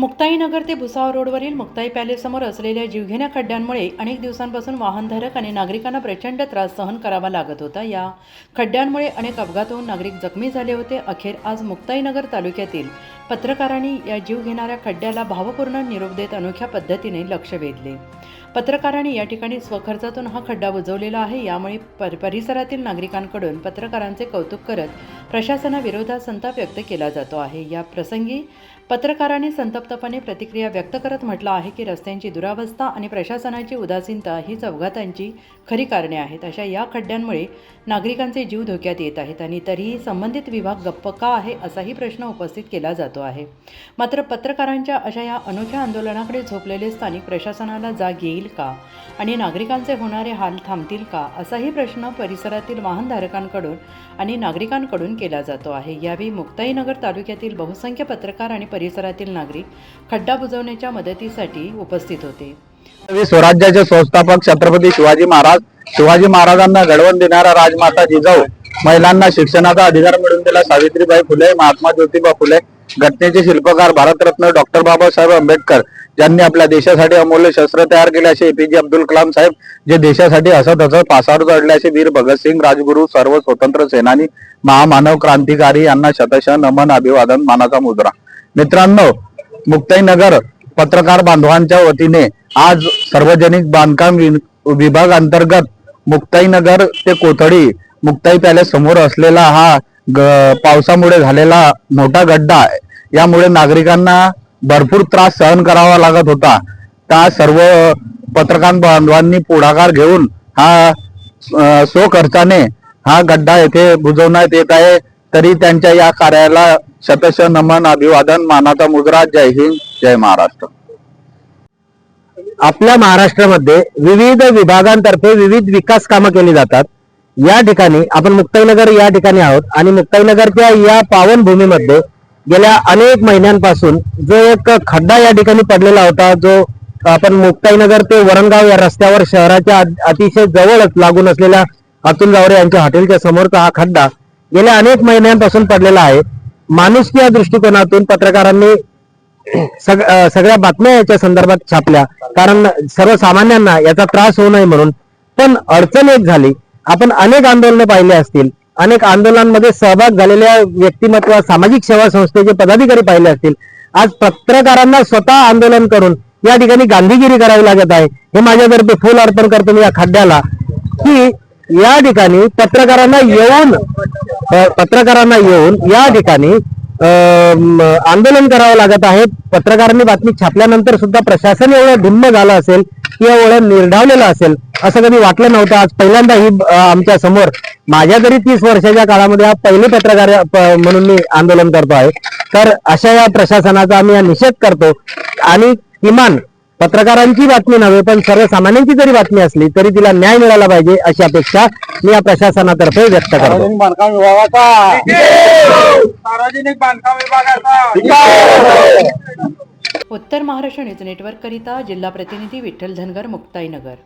मुक्ताईनगर ते भुसावळ रोडवरील मुक्ताई पॅलेससमोर असलेल्या जीवघेण्या खड्ड्यांमुळे अनेक दिवसांपासून वाहनधारक आणि नागरिकांना प्रचंड त्रास सहन करावा लागत होता. या खड्ड्यांमुळे अनेक अपघात होऊन नागरिक जखमी झाले होते. अखेर आज मुक्ताईनगर तालुक्यातील पत्रकारांनी या जीव घेणाऱ्या खड्ड्याला भावपूर्ण निरोप देत अनोख्या पद्धतीने लक्ष वेधले. पत्रकारांनी या ठिकाणी स्वखर्चातून हा खड्डा बुजवलेला आहे. यामुळे पर परिसरातील नागरिकांकडून पत्रकारांचे कौतुक करत प्रशासनाविरोधात संताप व्यक्त केला जातो आहे. या प्रसंगी पत्रकारांनी संतप्तपणे प्रतिक्रिया व्यक्त करत म्हटलं आहे की रस्त्यांची दुरावस्था आणि प्रशासनाची उदासीनता हीच अपघातांची खरी कारणे आहेत. अशा या खड्ड्यांमुळे नागरिकांचे जीव धोक्यात येत आहेत आणि तरीही संबंधित विभाग गप्प का आहे असाही प्रश्न उपस्थित केला जातो आहे. मात्र पत्रकारांच्या अशा या अनोख्या आंदोलनाकडे झोपलेले स्थानिक प्रशासनाला जाग येईल का आणि नागरिकांचे होणारे हाल थांबतील का असाही प्रश्न परिसरातील वाहनधारकांकडून आणि नागरिकांकडून केला जातो आहे. यावेळी मुक्ताईनगर तालुक्यातील बहुसंख्य पत्रकार आणि परिसरातील नागरिक खड्डा बुजवण्याच्या मदतीसाठी उपस्थित होते. स्वराज्याचे संस्थापक छत्रपती शिवाजी महाराज शिवाजी महाराजांना घडवून देणारा राजमाता जिजाऊ महिलांना शिक्षणाचा अधिकार मिळवून दिला. सावित्रीबाई फुले महात्मा ज्योतिबा फुले घटनेचे शिल्पकार भारतरत्न डॉक्टर बाबासाहेब आंबेडकर ज्यांनी आपल्या देशासाठी अमूल्य शस्त्र तयार केले असे एपीजे अब्दुल कलाम साहेब जे देशासाठी हसत हसत पासावर चढले असे वीर भगतसिंग राजगुरू सर्व स्वतंत्र सेनानी महामानव क्रांतिकारी यांना शतशः नमन अभिवादन मानाचा मुद्रा. मित्रांनो मुक्ताईनगर पत्रकार बांधवांच्या वतीने आज सार्वजनिक बांधकाम वि- विभाग अंतर्गत मुक्ताईनगर ते कोथळी मुक्ताई पॅलेस समोर असलेला हा ग- पावसामुळे झालेला मोठा गड्डा आहे. यामुळे नागरिकांना भरपूर त्रास सहन करावा लागत होता. त्या सर्व पत्रकार बांधवांनी पुढाकार घेऊन हा सो खर्चाने हा गड्डा येथे बुजवण्यात येत आहे. तरी त्यांच्या या कार्याला शतश नमन अभिवादन मानाचा मुद्रा जय हिंद जय महाराष्ट्र. आपल्या महाराष्ट्रामध्ये विविध विभागांतर्फे विविध विकास कामं केली जातात. या ठिकाणी आपण मुक्ताईनगर या ठिकाणी आहोत आणि मुक्ताईनगरच्या या पावनभूमीमध्ये गेल्या अनेक महिन्यांपासून जो एक खड्डा या ठिकाणी पडलेला होता जो आपण मुक्ताईनगर ते वरणगाव या रस्त्यावर शहराच्या अतिशय जवळच लागून असलेल्या अतुल गावरे यांच्या हॉटेलच्या समोरचा हा खड्डा गेल्या अनेक महिन्यांपासून पडलेला आहे. माणुसकी या दृष्टिकोनातून पत्रकारांनी सग- सगळ्या बातम्या याच्या संदर्भात छापल्या. कारण सर्वसामान्यांना याचा त्रास होऊ नये म्हणून. पण अडचण एक झाली. आपण अनेक आंदोलनं पाहिले असतील. अनेक आंदोलनांमध्ये सहभाग झालेल्या व्यक्तिमत्व सामाजिक सेवा संस्थेचे पदाधिकारी पाहिले असतील. आज पत्रकारांना स्वतः आंदोलन करून या ठिकाणी गांधीगिरी करावी लागत आहे. हे माझ्यातर्फे फुल अर्पण करतो मी या खड्ड्याला की या ठिकाणी पत्रकारांना येऊन पत्रकारांना येऊन या ठिकाणी आंदोलन करावं लागत आहे. पत्रकारांनी बातमी छापल्यानंतर सुद्धा प्रशासन एवढं ढिम्म झालं असेल एवढं निर्ढावलेलं असेल असं कधी वाटलं नव्हतं. आज पहिल्यांदा ही आमच्यासमोर माझ्या तरी तीस वर्षाच्या काळामध्ये हा पहिले पत्रकार म्हणून मी आंदोलन करतो आहे. तर अशा या प्रशासनाचा आम्ही हा निषेध करतो. आणि किमान पत्रकारांची बातमी नव्हे पण सर्वसामान्यांची जरी बातमी असली तरी तिला न्याय मिळाला पाहिजे अशी अपेक्षा मी या प्रशासनातर्फे व्यक्त करतो. बांधकाम विभागाचा. सार्वजनिक बांधकाम विभागाचा. उत्तर महाराष्ट्र न्यूज नेटवर्ककरिता जिल्हा प्रतिनिधी विठ्ठल धनगर मुक्ताईनगर